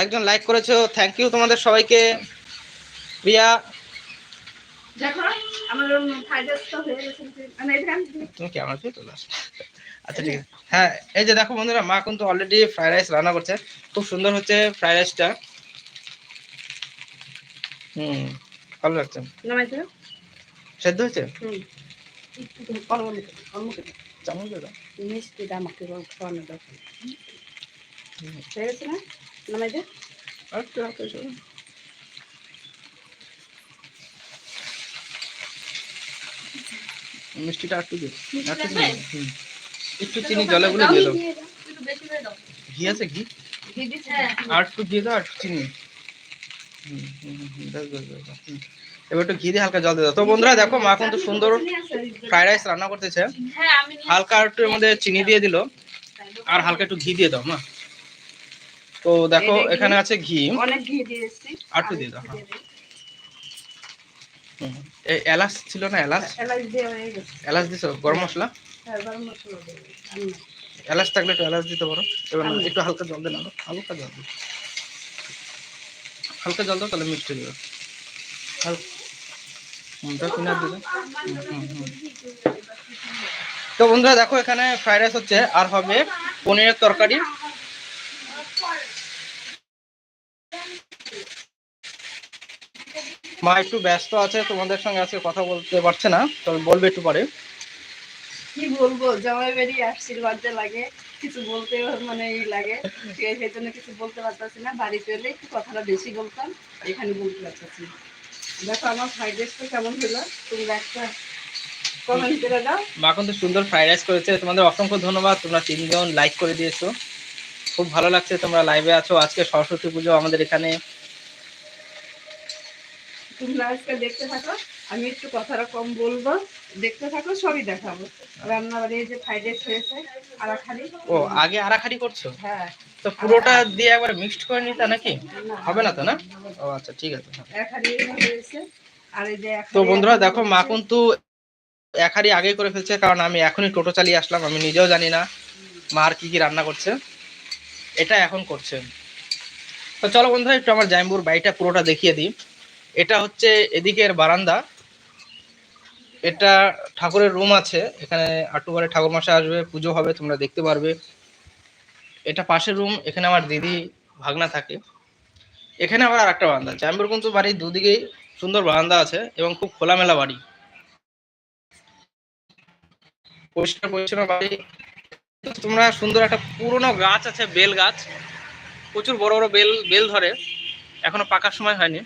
একজন লাইক করেছ thank you তোমাদের সবাইকে। প্রিয়া দেখো আমার ফ্রাইড রাইস তো হয়ে গেছে মানে আচ্ছা ঠিক আছে। হ্যাঁ এই যে দেখো বন্ধুরা মা কিন্তু অলরেডি ফ্রাইড রাইস রান্না করছে। খুব সুন্দর হচ্ছে ফ্রাইড রাইসটা হুম ভালো লাগছে। সেদ্ধ হয়েছে? হুম একটু তুমি কলম দিতে কলম দিতে চামচ দিয়ে দাও। মিষ্টি দাম আমাকে খাওয়ানো দরকার হয়ে গেছে না নামাই দে একটু হালকা মিষ্টিটা একটু দিও। একটু চিনি একটু চিনি জলে গুলে দিয়ে দাও। ঘি আছে ঘি? আর একটু দিয়ে দাও আর চিনি। হুম, হুম, হুম, এবার একটু ঘি দিয়ে হালকা জল দিয়ে দাও। তো বন্ধুরা দেখো মা কিন্তু সুন্দর ফ্রাইড রাইস রান্না করতেছে। হালকা একটু এর মধ্যে চিনি দিয়ে দিল আর হালকা একটু ঘি দিয়ে দাও মা। তো দেখো। এখানে আছে ঘি। অনেক ঘি দিয়েছি। আর একটু দিয়ে দাও, হ্যাঁ। এই এলাচ ছিল না এলাচ? এলাচ দিয়ে গেছে। এলাচ দিছো গরম মশলা? হ্যাঁ গরম মশলা দিয়ে এলাচ থাকলে একটু এলাচ দিতে পারো। এবার একটু হালকা জল দিয়ে নাও হালকা জল দিও হালকা জল দাও তাহলে মিষ্টি দিও তো বন্ধুরা, দেখো, এখানে ফ্রাইড রাইস হচ্ছে, আর হবে পনিরের তরকারি। মা একটু ব্যস্ত আছে, তোমাদের সঙ্গে আজকে কথা বলতে পারছে না তবে বলবে একটু পরে। কি বলব? জামাই বেরিয়ে আসছি লজ্জা লাগে, কিছু বলতে মানে ই লাগে, সেই জন্য কিছু বলতে পারতেছি না। বাড়িতে এলে একটু কথাটা বেশি বলতাম এখানে বলতে পারতেছি না। দেখো আমার ফ্রাইড রাইসটা কেমন হলো? তোমরা একটা কমেন্ট করে দাও। মা কিন্তু সুন্দর ফ্রাইড রাইস করেছে। তোমাদের অসংখ্য ধন্যবাদ। তোমরা তিনজন লাইক করে দিয়েছ। খুব ভালো লাগছে তোমরা লাইভে আছো। আজকে সরস্বতী পুজো আমাদের এখানে। তোমরা আজকে দেখতে থাকো। আমি একটু কথাটা কম বলব। দেখতে থাকো সবই দেখাবো। রান্না বাড়ি যে ফ্রাইড রাইস হয়েছে আরাখালি। ও আগে আড়াখাড়ি করছ? হ্যাঁ। তো পুরোটা দিয়ে একবার মিক্সড করে নিতে নাকি? হবে না তো না? ও আচ্ছা ঠিক আছে। এক আর এই যে তো বন্ধুরা দেখো মা। কিন্তু এক হাড়ি আগে করে ফেলছে কারণ আমি এখনই টোটো চালিয়ে আসলাম আমি নিজেও জানি না মা আর কি কি রান্না করছে। এটা এখন করছে। তো চলো বন্ধুরা একটু আমার জাইম্বুর বাড়িটা পুরোটা দেখিয়ে দিই। এটা হচ্ছে এদিকের বারান্দা। এটা ঠাকুরের রুম আছে এখানে আটুবারে ঠাকুর মশাই আসবে পুজো হবে তোমরা দেখতে পারবে। এটা পাশের রুম এখানে আমার দিদি ভাগনা থাকে। এখানে আবার আরেকটা বারান্দা জাইম্বুর কিন্তু বাড়ির দুদিকেই সুন্দর বারান্দা আছে এবং খুব খোলামেলা বাড়ি। পরিষ্কার পরিচ্ছন্ন বাড়ি। তোমরা সুন্দর একটা পুরনো গাছ আছে, বেল গাছ। প্রচুর বড় বড় বেল বেল ধরে। এখনও পাকার সময় হয়নি।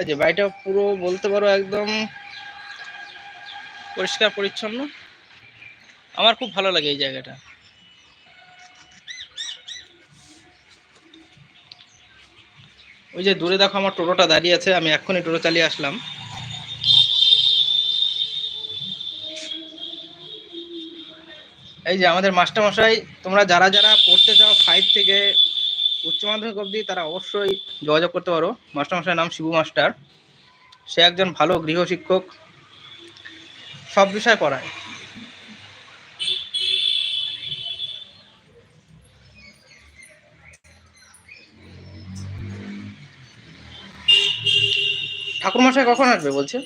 এই যে বাড়িটা পুরো বলতে পারো একদম পরিষ্কার, পরিচ্ছন্ন। আমার খুব ভালো লাগে এই জায়গাটা। ওই যে দূরে দেখো আমার টোটোটা দাঁড়িয়ে আছে, আমি এক্ষুনি টোটো চালিয়ে আসলাম। এই যে আমাদের মাস্টারমশাই, তোমরা যারা যারা পড়তে চাও ফাইভ থেকে উচ্চ মাধ্যমিক অবধি, তারা অবশ্যই যোগাযোগ করতে পারো। মাস্টার মশাইয়ের নাম শিবু মাস্টার। সে একজন ভালো গৃহশিক্ষক সব বিষয় পড়ায়। ঠাকুর মশাই কখন আসবে বলছে?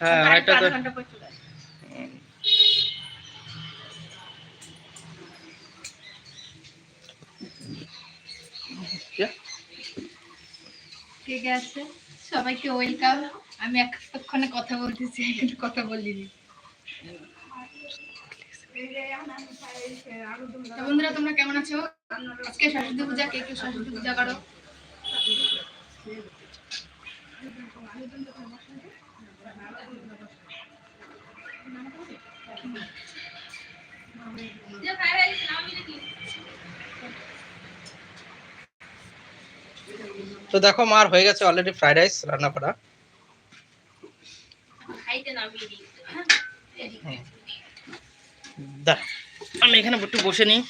হ্যাঁ আরেকটু তো সবাইকে ওয়েলকাম আমি এতক্ষণে কথা বলতেছি কিন্তু কথা বলিনি। বন্ধুরা, তোমরা কেমন আছো? আজকে সরস্বতী পূজা, কে কে সরস্বতী পূজা করো? তো দেখো মার হয়ে গেছে অলরেডি ফ্রাইড রাইস রান্না করা। আমি এখানে একটু বসে নিই।